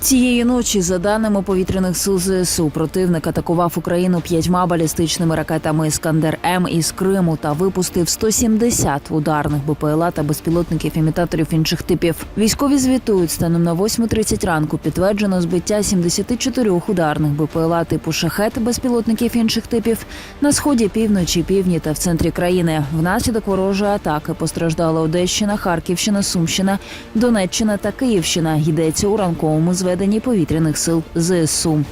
Цієї ночі, за даними повітряних сил ЗСУ, противник атакував Україну п'ятьма балістичними ракетами Іскандер М із Криму та випустив 170 ударних БПЛА та безпілотників імітаторів інших типів. Військові звітують станом на 8.30 ранку підтверджено збиття 74 ударних БПЛА типу шахет безпілотників інших типів на сході, півночі, півдні та в центрі країни. Внаслідок ворожої атаки постраждала Одещина, Харківщина, Сумщина, Донеччина та Київщина. Йдеться у ранковому зведенні повітряних сил ЗСУ.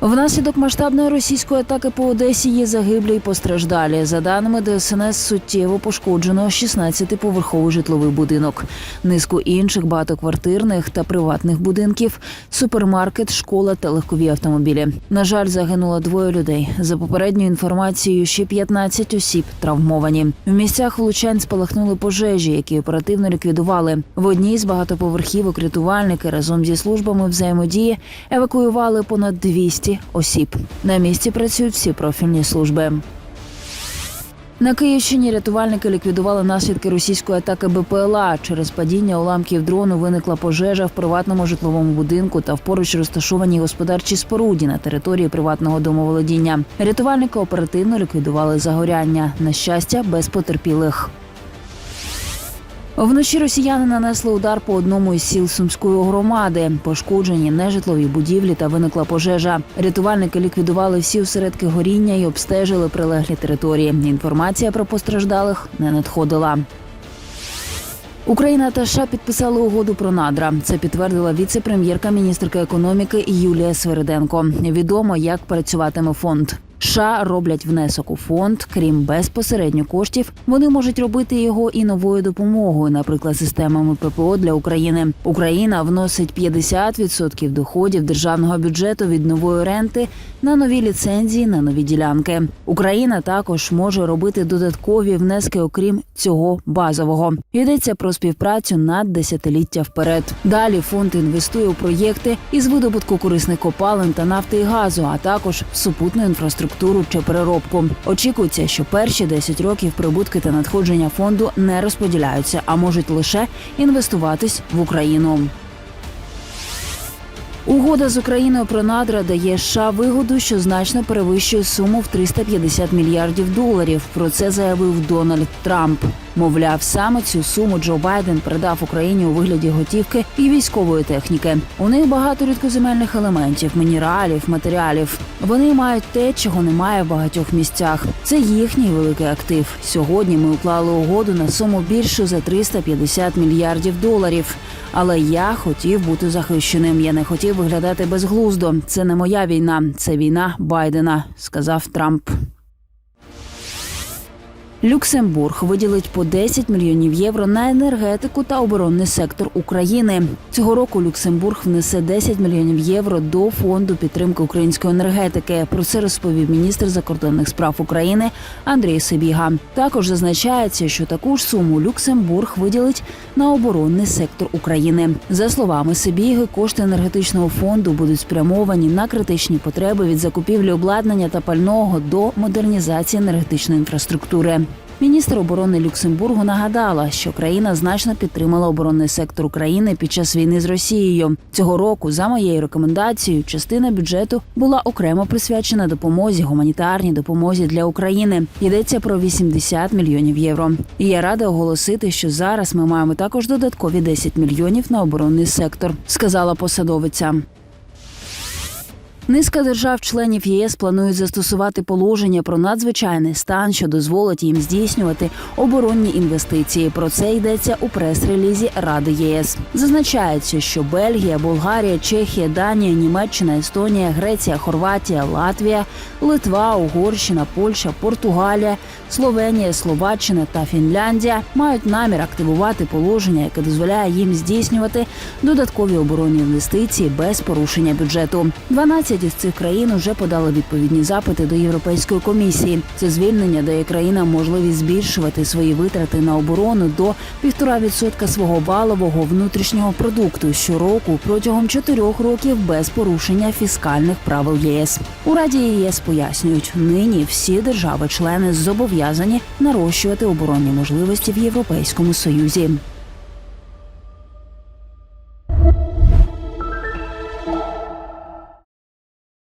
Внаслідок масштабної російської атаки по Одесі є загиблі й постраждалі. За даними ДСНС, суттєво пошкоджено 16-поверховий житловий будинок, низку інших багатоквартирних та приватних будинків, супермаркет, школа та легкові автомобілі. На жаль, загинуло двоє людей. За попередньою інформацією, ще 15 осіб травмовані. В місцях влучань спалахнули пожежі, які оперативно ліквідували. В одній з багатоповерхівок рятувальники разом зі службами взаємодії евакуювали понад 200 осіб. На місці працюють всі профільні служби. На Київщині рятувальники ліквідували наслідки російської атаки БПЛА. Через падіння уламків дрону виникла пожежа в приватному житловому будинку та в поруч розташованій господарчій споруді на території приватного домоволодіння. Рятувальники оперативно ліквідували загоряння. На щастя, без потерпілих. Вночі росіяни нанесли удар по одному із сіл Сумської громади. Пошкоджені нежитлові будівлі та виникла пожежа. Рятувальники ліквідували всі осередки горіння і обстежили прилеглі території. Інформація про постраждалих не надходила. Україна та США підписали угоду про надра. Це підтвердила віце-прем'єрка міністерка економіки Юлія Свериденко. Відомо, як працюватиме фонд. США роблять внесок у фонд, крім безпосередньо коштів, вони можуть робити його і новою допомогою, наприклад, системами ППО для України. Україна вносить 50% доходів державного бюджету від нової ренти на нові ліцензії на нові ділянки. Україна також може робити додаткові внески, окрім цього базового. Йдеться про співпрацю на десятиліття вперед. Далі фонд інвестує у проєкти із видобутку корисних копалин та нафти і газу, а також супутну інфраструктуру чи переробку. Очікується, що перші 10 років прибутки та надходження фонду не розподіляються, а можуть лише інвестуватись в Україну. Угода з Україною про надра дає США вигоду, що значно перевищує суму в 350 мільярдів доларів. Про це заявив Дональд Трамп. Мовляв, саме цю суму Джо Байден передав Україні у вигляді готівки і військової техніки. У них багато рідкоземельних елементів, мінералів, матеріалів. Вони мають те, чого немає в багатьох місцях. Це їхній великий актив. Сьогодні ми уклали угоду на суму більшу за 350 мільярдів доларів. Але я хотів бути захищеним. Я не хотів виглядати безглуздо. Це не моя війна, це війна Байдена, сказав Трамп. Люксембург виділить по 10 мільйонів євро на енергетику та оборонний сектор України. Цього року Люксембург внесе 10 мільйонів євро до фонду підтримки української енергетики. Про це розповів міністр закордонних справ України Андрій Сибіга. Також зазначається, що таку ж суму Люксембург виділить на оборонний сектор України. За словами Сибіги, кошти енергетичного фонду будуть спрямовані на критичні потреби від закупівлі обладнання та пального до модернізації енергетичної інфраструктури. Міністр оборони Люксембургу нагадала, що країна значно підтримала оборонний сектор України під час війни з Росією. Цього року, за моєю рекомендацією, частина бюджету була окремо присвячена допомозі гуманітарній допомозі для України. Йдеться про 80 мільйонів євро. І я рада оголосити, що зараз ми маємо також додаткові 10 мільйонів на оборонний сектор, сказала посадовиця. Низка держав-членів ЄС планують застосувати положення про надзвичайний стан, що дозволить їм здійснювати оборонні інвестиції. Про це йдеться у прес-релізі Ради ЄС. Зазначається, що Бельгія, Болгарія, Чехія, Данія, Німеччина, Естонія, Греція, Хорватія, Латвія, Литва, Угорщина, Польща, Португалія, Словенія, Словаччина та Фінляндія мають намір активувати положення, яке дозволяє їм здійснювати додаткові оборонні інвестиції без порушення бюджету. 12 із цих країн уже подали відповідні запити до Європейської комісії. Це звільнення дає країнам можливість збільшувати свої витрати на оборону до 1,5% свого валового внутрішнього продукту щороку протягом чотирьох років без порушення фіскальних правил ЄС. У Раді ЄС пояснюють, нині всі держави-члени зобов'язані нарощувати оборонні можливості в Європейському Союзі.